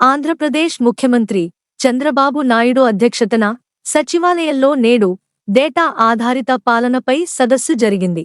ఆంధ్రప్రదేశ్ ముఖ్యమంత్రి చంద్రబాబు నాయుడు అధ్యక్షతన సచివాలయంలో నేడు డేటా ఆధారిత పాలనపై సదస్సు జరిగింది.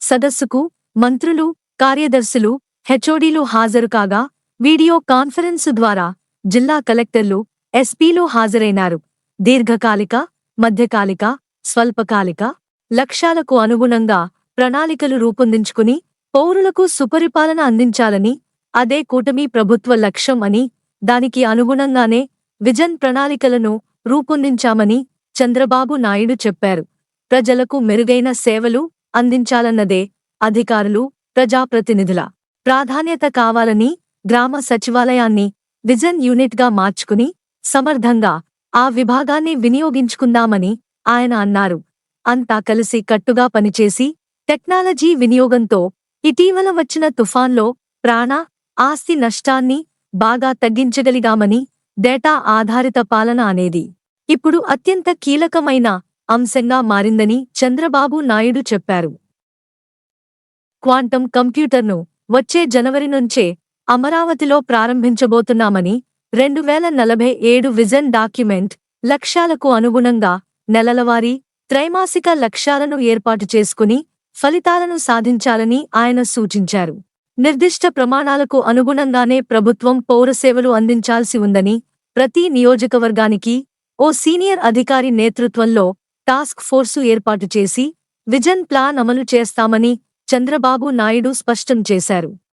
సదస్సుకు మంత్రులు కార్యదర్శులు హెచ్ఓడీలు హాజరు కాగా వీడియో కాన్ఫరెన్సు ద్వారా జిల్లా కలెక్టర్లు ఎస్పీలు హాజరైనారు. దీర్ఘకాలిక మధ్యకాలిక స్వల్పకాలిక లక్ష్యాలకు అనుగుణంగా ప్రణాళికలు రూపొందించుకుని పౌరులకు సుపరిపాలన అందించాలని అదే కూటమి ప్రభుత్వ లక్ష్యం అని దానికి అనుగుణంగానే విజన్ ప్రణాళికలను రూపొందించామని చంద్రబాబు నాయుడు చెప్పారు. ప్రజలకు మెరుగైన సేవలు అందించాలన్నదే అధికారులు ప్రజాప్రతినిధుల ప్రాధాన్యత కావాలని గ్రామ సచివాలయాన్ని విజన్ యూనిట్గా మార్చుకుని సమర్థంగా ఆ విభాగాన్ని వినియోగించుకుందామని ఆయన అన్నారు. అంతా కలిసి కట్టుగా పనిచేసి టెక్నాలజీ వినియోగంతో ఇటీవల వచ్చిన తుఫాన్లో ప్రాణ ఆస్తి నష్టాన్ని బాగా తగ్గించగలిగామని డేటా ఆధారిత పాలన అనేది ఇప్పుడు అత్యంత కీలకమైన అంశంగా మారిందని చంద్రబాబు నాయుడు చెప్పారు. క్వాంటం కంప్యూటర్ను వచ్చే జనవరి నుంచే అమరావతిలో ప్రారంభించబోతున్నామని రెండు వేల నలభై ఏడు విజన్ డాక్యుమెంట్ లక్ష్యాలకు అనుగుణంగా నెలలవారీ త్రైమాసిక లక్ష్యాలను ఏర్పాటు చేసుకుని ఫలితాలను సాధించాలని ఆయన సూచించారు. నిర్దిష్ట ప్రమాణాలకు అనుగుణంగానే ప్రభుత్వం పౌర సేవలు అందించాల్సి ఉందని ప్రతి నియోజకవర్గానికి ఓ సీనియర్ అధికారి నేతృత్వంలో టాస్క్ ఫోర్సు ఏర్పాటు చేసి విజన్ ప్లాన్ అమలు చేస్తామని చంద్రబాబు నాయుడు స్పష్టం చేశారు.